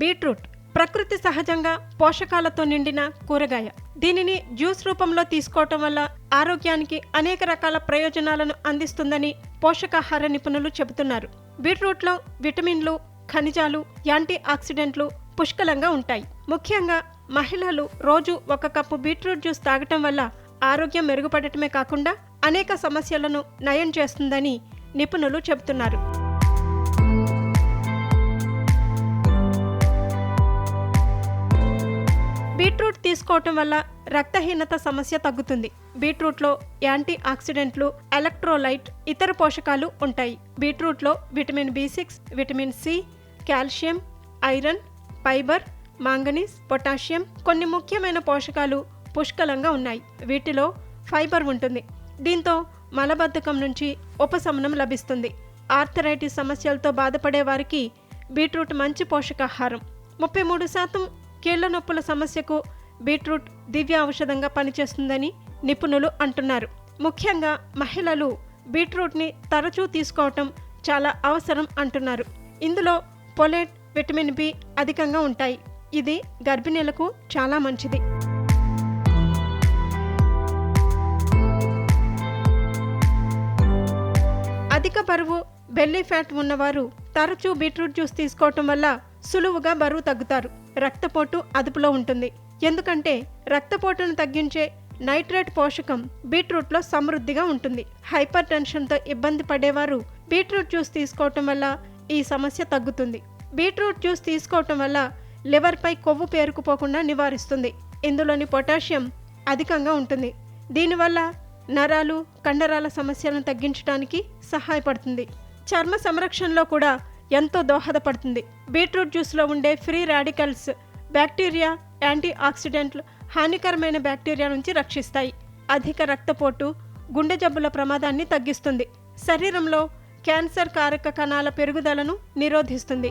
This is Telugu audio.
బీట్రూట్ ప్రకృతి సహజంగా పోషకాలతో నిండిన కూరగాయ. దీనిని జ్యూస్ రూపంలో తీసుకోవటం వల్ల ఆరోగ్యానికి అనేక రకాల ప్రయోజనాలను అందిస్తుందని పోషకాహార నిపుణులు చెబుతున్నారు. బీట్రూట్లో విటమిన్లు ఖనిజాలు యాంటీ ఆక్సిడెంట్లు పుష్కలంగా ఉంటాయి. ముఖ్యంగా మహిళలు రోజు ఒక కప్పు బీట్రూట్ జ్యూస్ తాగటం వల్ల ఆరోగ్యం మెరుగుపడటమే కాకుండా అనేక సమస్యలను నయం చేస్తుందని నిపుణులు చెబుతున్నారు. బీట్రూట్ తీసుకోవటం వల్ల రక్తహీనత సమస్య తగ్గుతుంది. బీట్రూట్లో యాంటీ ఆక్సిడెంట్లు ఎలక్ట్రోలైట్ ఇతర పోషకాలు ఉంటాయి. బీట్రూట్లో vitamin B six vitamin C calcium iron fibre manganese potassium కొన్ని ముఖ్యమైన పోషకాలు పుష్కలంగా ఉన్నాయి. వీటిలో ఫైబర్ ఉంటుంది. దీంతో మలబద్ధకం నుంచి ఉపశమనం లభిస్తుంది. ఆర్థరైటిస్ సమస్యలతో బాధపడే వారికి బీట్రూట్ మంచి పోషకాహారం. ముప్పై మూడు శాతం కీళ్ళ నొప్పుల సమస్యకు బీట్రూట్ దివ్య ఔషధంగా పనిచేస్తుందని నిపుణులు అంటున్నారు. ముఖ్యంగా మహిళలు బీట్రూట్ని తరచూ తీసుకోవటం చాలా అవసరం అంటున్నారు. ఇందులో పొలేట్ విటమిన్ బి అధికంగా ఉంటాయి. ఇది గర్భిణీలకు చాలా మంచిది. అధిక బరువు బెల్లీ ఫ్యాట్ ఉన్నవారు తరచూ బీట్రూట్ జ్యూస్ తీసుకోవటం వల్ల సులువుగా బరువు తగ్గుతారు. రక్తపోటు అదుపులో ఉంటుంది. ఎందుకంటే రక్తపోటును తగ్గించే నైట్రేట్ పోషకం బీట్రూట్లో సమృద్ధిగా ఉంటుంది. హైపర్ టెన్షన్తో ఇబ్బంది పడేవారు బీట్రూట్ జ్యూస్ తీసుకోవటం వల్ల ఈ సమస్య తగ్గుతుంది. బీట్రూట్ జ్యూస్ తీసుకోవటం వల్ల లివర్పై కొవ్వు పేరుకుపోకుండా నివారిస్తుంది. ఇందులోని పొటాషియం అధికంగా ఉంటుంది. దీనివల్ల నరాలు కండరాల సమస్యలను తగ్గించడానికి సహాయపడుతుంది. చర్మ సంరక్షణలో కూడా ఎంతో దోహదపడుతుంది. బీట్రూట్ జ్యూస్లో ఉండే ఫ్రీ రాడికల్స్ బ్యాక్టీరియా యాంటీ ఆక్సిడెంట్లు హానికరమైన బ్యాక్టీరియా నుంచి రక్షిస్తాయి. అధిక రక్తపోటు గుండె జబ్బుల ప్రమాదాన్ని తగ్గిస్తుంది. శరీరంలో క్యాన్సర్ కారక కణాల పెరుగుదలను నిరోధిస్తుంది.